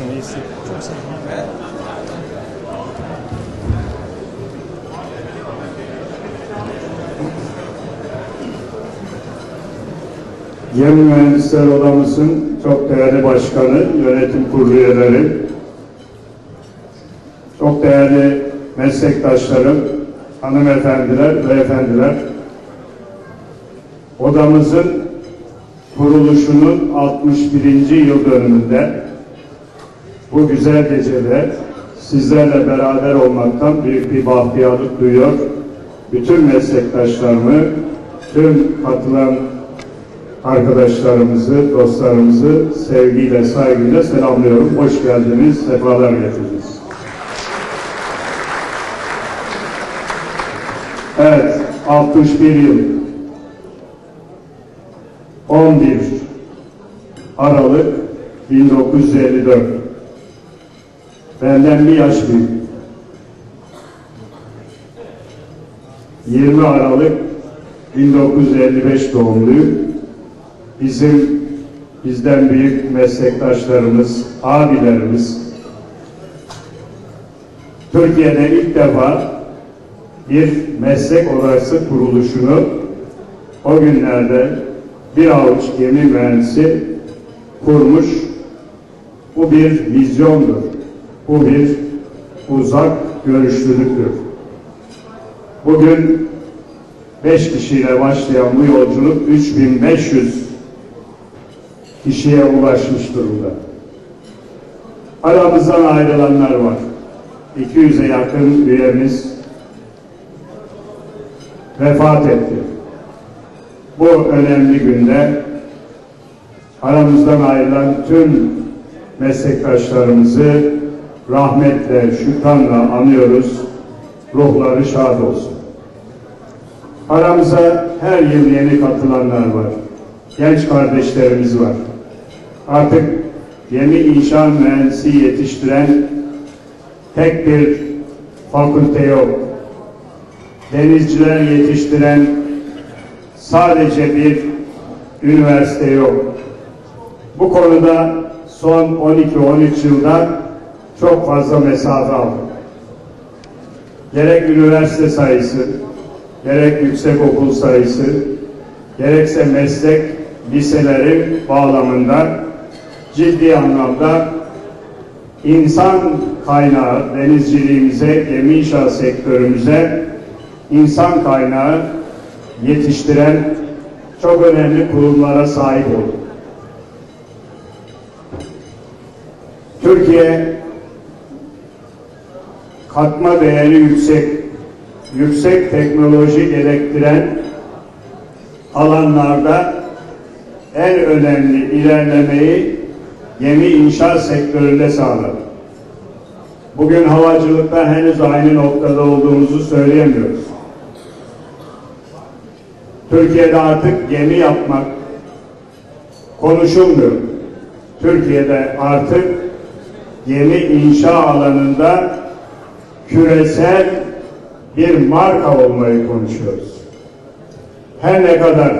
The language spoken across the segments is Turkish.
Nasılsın? İyisin. Çok sağ ol. Gemi Mühendisler Odamızın çok değerli başkanı, yönetim kurulu üyeleri, çok değerli meslektaşlarım, hanımefendiler, beyefendiler, odamızın kuruluşunun 61. yıl dönümünde bu güzel gecede sizlerle beraber olmaktan büyük bir bahtiyarlık duyuyor. Bütün meslektaşlarımı, tüm katılan arkadaşlarımızı, dostlarımızı sevgiyle, saygıyla selamlıyorum. Hoş geldiniz, sefalar getirdiniz. Evet, 61 yıl. 11 Aralık 1954. Benden bir yaş büyük. 20 Aralık 1955 doğumluyum. Bizim bizden büyük meslektaşlarımız, abilerimiz Türkiye'de ilk defa bir meslek odası kuruluşunu o günlerde bir avuç gemi mühendisi kurmuş. Bu bir vizyondur. Bu bir uzak görüşlülüktür. Bugün beş kişiyle başlayan bu yolculuk 3500 kişiye ulaşmış durumda. Aramızdan ayrılanlar var. 200'e yakın üyemiz vefat etti. Bu önemli günde aramızdan ayrılan tüm meslektaşlarımızı rahmetle, şükranla anıyoruz. Ruhları şad olsun. Aramıza her yıl yeni katılanlar var. Genç kardeşlerimiz var. Artık yeni inşa mühendisi yetiştiren tek bir fakülte yok. Denizciler yetiştiren sadece bir üniversite yok. Bu konuda son 12-13 yılda çok fazla mesafe aldık. Gerek üniversite sayısı, gerek yüksek okul sayısı, gerekse meslek liselerin bağlamında ciddi anlamda insan kaynağı denizciliğimize, gemi inşaat sektörümüze insan kaynağı yetiştiren çok önemli kurumlara sahip olduk. Türkiye katma değeri yüksek, yüksek teknoloji gerektiren alanlarda en önemli ilerlemeyi gemi inşaat sektöründe sağladı. Bugün havacılıkta henüz aynı noktada olduğumuzu söyleyemiyoruz. Türkiye'de artık gemi yapmak konuşulmuyor. Türkiye'de artık gemi inşa alanında küresel bir marka olmayı konuşuyoruz. Her ne kadar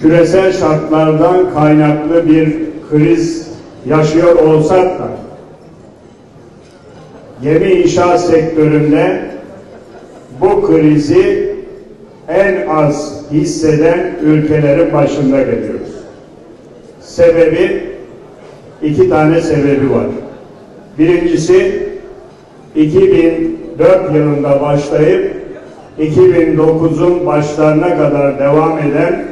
küresel şartlardan kaynaklı bir kriz yaşıyor olsak da gemi inşaat sektöründe bu krizi en az hisseden ülkelerin başında geliyoruz. Sebebi iki tane sebebi var. Birincisi 2004 yılında başlayıp 2009'un başlarına kadar devam eden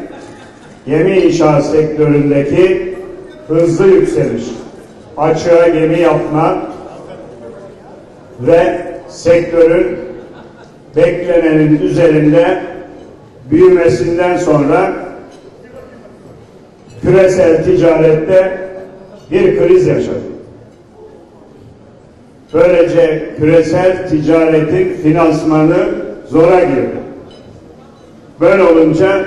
gemi inşaat sektöründeki hızlı yükseliş, açığa gemi yapma ve sektörün beklenenin üzerinde büyümesinden sonra küresel ticarette bir kriz yaşadı. Böylece küresel ticaretin finansmanı zora girdi. Böyle olunca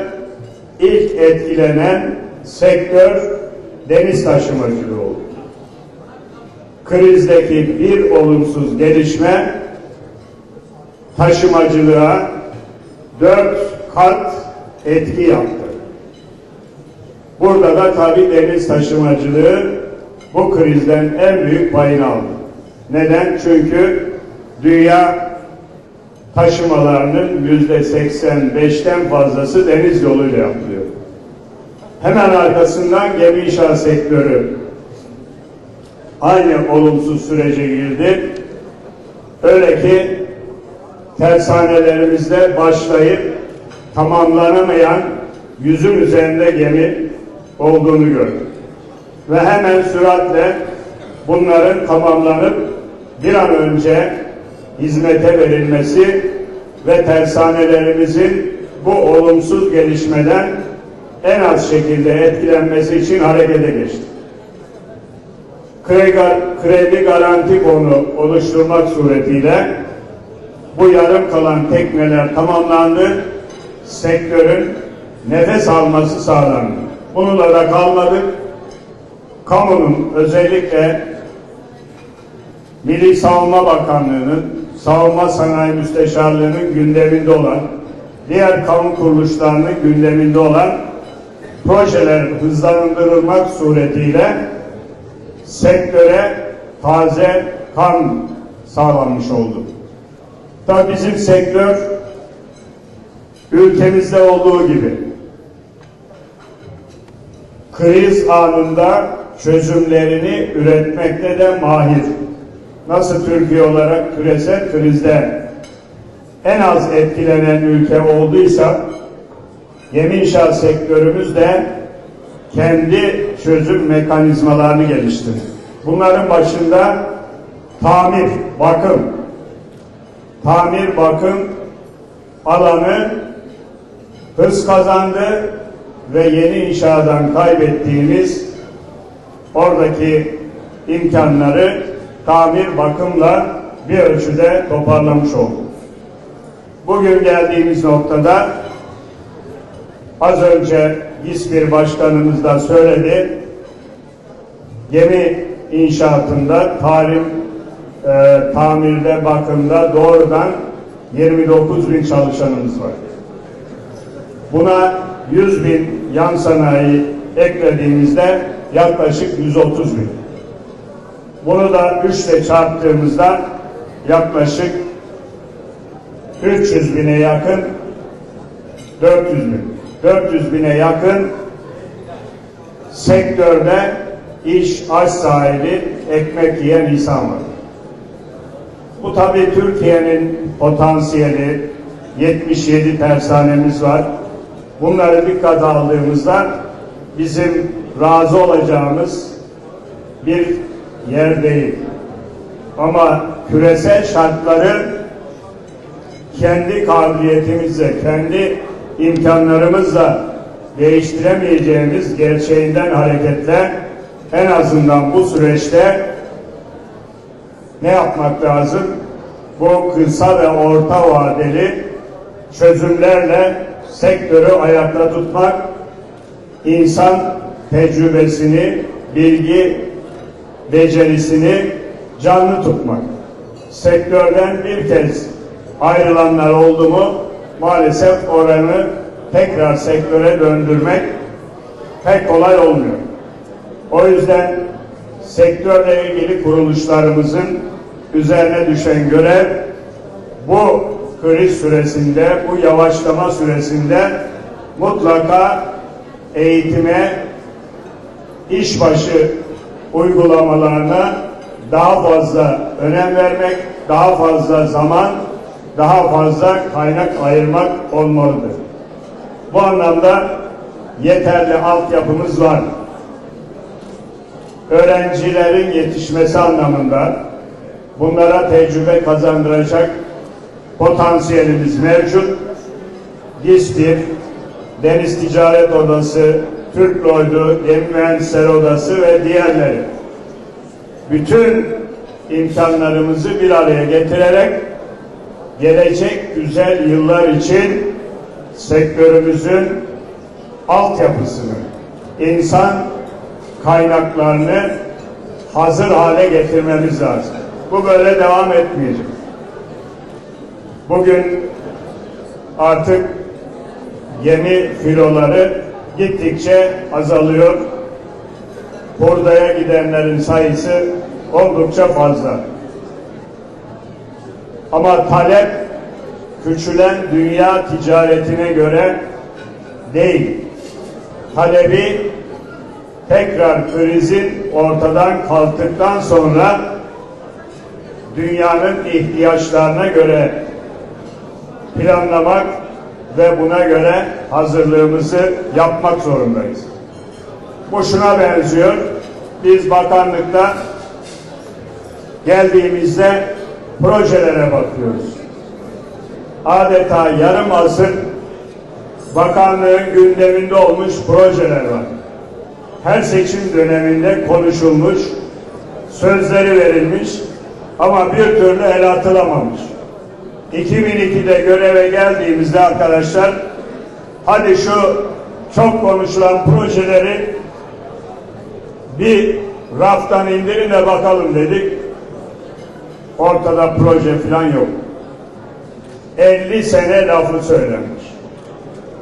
ilk etkilenen sektör deniz taşımacılığı oldu. Krizdeki bir olumsuz gelişme taşımacılığa dört kat etki yaptı. Burada da tabi deniz taşımacılığı bu krizden en büyük payını aldı. Neden? Çünkü dünya taşımalarının yüzde 85'ten fazlası deniz yoluyla yapılıyor. Hemen arkasından gemi inşaat sektörü aynı olumsuz sürece girdi. Öyle ki tersanelerimizde başlayıp tamamlanamayan yüzün üzerinde gemi olduğunu gördük. Ve hemen süratle bunların tamamlanıp bir an önce hizmete verilmesi ve tersanelerimizin bu olumsuz gelişmeden en az şekilde etkilenmesi için harekete geçti. Kredi, garanti fonu oluşturmak suretiyle bu yarım kalan tekneler tamamlandı. Sektörün nefes alması sağlandı. Bununla da kalmadık. Kamunun özellikle Milli Savunma Bakanlığı'nın, Savunma Sanayi Müsteşarlığı'nın gündeminde olan, diğer kamu kuruluşlarının gündeminde olan projeler hızlandırılmak suretiyle sektöre taze kan sağlanmış oldu. Tabii bizim sektör ülkemizde olduğu gibi kriz anında çözümlerini üretmekte de mahir. Nasıl Türkiye olarak küresel krizde en az etkilenen ülke olduysa gemi inşaat sektörümüz de kendi çözüm mekanizmalarını geliştirdi. Bunların başında tamir, bakım, tamir, bakım alanı hız kazandı ve yeni inşadan kaybettiğimiz oradaki imkanları tamir bakımla bir ölçüde toparlamış olduk. Bugün geldiğimiz noktada az önce İSPİR Başkanımız da söyledi. Gemi inşaatında, talim, e, tamirde, bakımda doğrudan 29 bin çalışanımız var. Buna 100 bin yan sanayi eklediğimizde yaklaşık 130 bin. Bunu da 3 ile çarptığımızda yaklaşık 300 bine yakın 400 bin. 400 bine yakın sektörde iş, aş sahibi, ekmek yiyen insan var. Bu tabii Türkiye'nin potansiyeli 77 tersanemiz var. Bunları dikkat aldığımızda bizim razı olacağımız bir yer değil. Ama küresel şartları kendi kabiliyetimizle, kendi imkanlarımızla değiştiremeyeceğimiz gerçeğinden hareketle en azından bu süreçte ne yapmak lazım? Bu kısa ve orta vadeli çözümlerle sektörü ayakta tutmak, insan tecrübesini, bilgi becerisini canlı tutmak. Sektörden bir kez ayrılanlar oldu mu maalesef oranı tekrar sektöre döndürmek pek kolay olmuyor. O yüzden sektörle ilgili kuruluşlarımızın üzerine düşen görev bu kriz süresinde, bu yavaşlama süresinde mutlaka eğitime, işbaşı uygulamalarına daha fazla önem vermek, daha fazla zaman, daha fazla kaynak ayırmak olmalıdır. Bu anlamda yeterli altyapımız var. Öğrencilerin yetişmesi anlamında bunlara tecrübe kazandıracak potansiyelimiz mevcut. GİSPİR, Deniz Ticaret Odası, Türk Lloyd'u, Gemi Mühendisleri Odası ve diğerleri bütün imkanlarımızı bir araya getirerek gelecek güzel yıllar için sektörümüzün altyapısını, insan kaynaklarını hazır hale getirmemiz lazım. Bu böyle devam etmeyecek. Bugün artık gemi filoları gittikçe azalıyor. hurdaya gidenlerin sayısı oldukça fazla. Ama talep küçülen dünya ticaretine göre değil. Talebi tekrar krizin ortadan kalktıktan sonra dünyanın ihtiyaçlarına göre planlamak ve buna göre hazırlığımızı yapmak zorundayız. Bu şuna benziyor. Biz bakanlıkta geldiğimizde projelere bakıyoruz. Adeta yarım asır bakanlığın gündeminde olmuş projeler var. Her seçim döneminde konuşulmuş, sözleri verilmiş ama bir türlü el atılamamış. 2002'de göreve geldiğimizde arkadaşlar hadi şu çok konuşulan projeleri bir raftan indirin de bakalım dedik. Ortada proje falan yok. 50 sene lafı söylenmiş.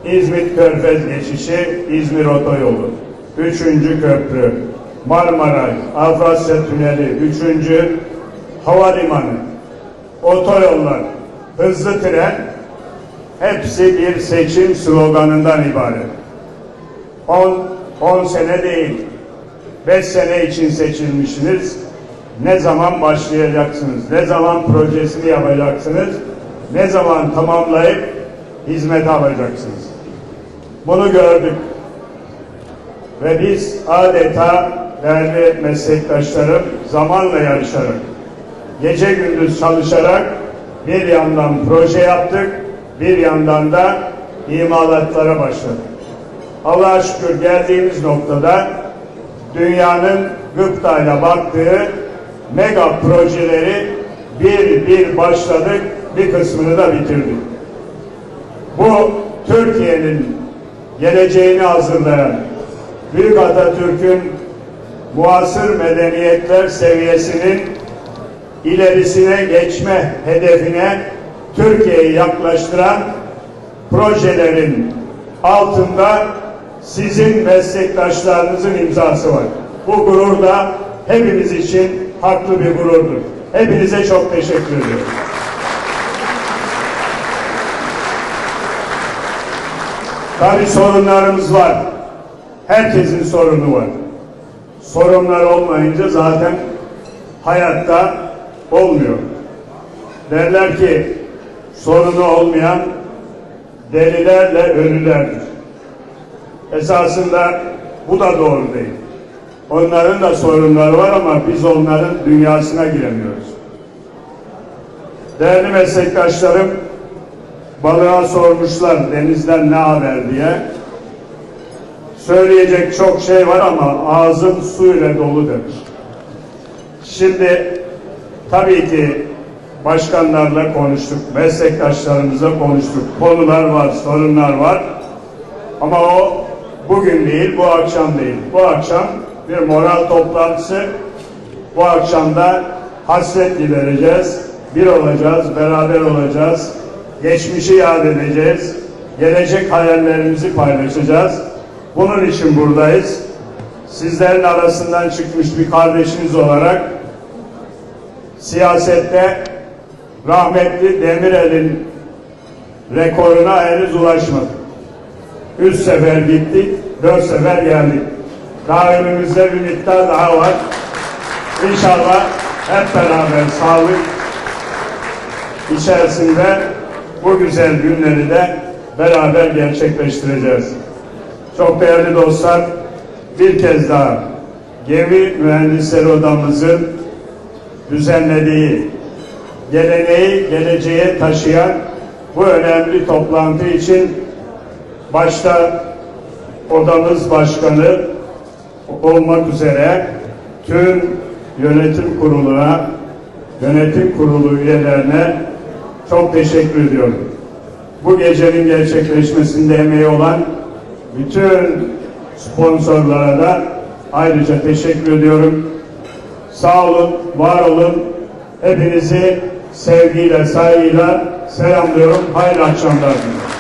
İzmit Körfez geçişi, İzmir Otoyolu, üçüncü köprü, Marmaray, Avrasya Tüneli, üçüncü havalimanı, otoyollar, hızlı tren, hepsi bir seçim sloganından ibaret. 10 10 sene değil, 5 sene için seçilmişsiniz. Ne zaman başlayacaksınız? Ne zaman projesini yapacaksınız? Ne zaman tamamlayıp hizmete alacaksınız? Bunu gördük. Ve biz adeta değerli meslektaşlarım zamanla yarışarak, gece gündüz çalışarak bir yandan proje yaptık, bir yandan da imalatlara başladık. Allah'a şükür geldiğimiz noktada dünyanın gıptayla baktığı mega projeleri bir bir başladık, bir kısmını da bitirdik. Bu Türkiye'nin geleceğini hazırlayan Büyük Atatürk'ün muasır medeniyetler seviyesinin ilerisine geçme hedefine Türkiye'yi yaklaştıran projelerin altında sizin meslektaşlarınızın imzası var. Bu gurur da hepimiz için haklı bir gururdur. Hepinize çok teşekkür ediyorum. Tabii sorunlarımız var. Herkesin sorunu var. Sorunlar olmayınca zaten hayatta olmuyor. Derler ki sorunu olmayan delilerle ölülerdir. Esasında bu da doğru değil. Onların da sorunları var ama biz onların dünyasına giremiyoruz. Değerli meslektaşlarım, balığa sormuşlar denizden ne haber diye. Söyleyecek çok şey var ama ağzım suyla dolu demiş. Şimdi tabii ki başkanlarla konuştuk, meslektaşlarımızla konuştuk. Konular var, sorunlar var. Ama o bugün değil, bu akşam değil. Bu akşam bir moral toplantısı. Bu akşam da hasret gidereceğiz. Bir olacağız, beraber olacağız. Geçmişi yad edeceğiz. Gelecek hayallerimizi paylaşacağız. Bunun için buradayız. Sizlerin arasından çıkmış bir kardeşiniz olarak siyasette rahmetli Demirel'in rekoruna henüz ulaşmadık. Üç sefer gittik, dört sefer geldik. Daha önümüzde bir miktar daha var. İnşallah hep beraber sağlık içerisinde bu güzel günleri de beraber gerçekleştireceğiz. Çok değerli dostlar, bir kez daha Gemi Mühendisleri Odamızın düzenlediği geleneği geleceğe taşıyan bu önemli toplantı için başta odamız başkanı olmak üzere tüm yönetim kuruluna, yönetim kurulu üyelerine çok teşekkür ediyorum. Bu gecenin gerçekleşmesinde emeği olan bütün sponsorlara da ayrıca teşekkür ediyorum. Sağ olun, var olun. Hepinizi sevgiyle, saygıyla selamlıyorum. Hayırlı akşamlar diliyorum.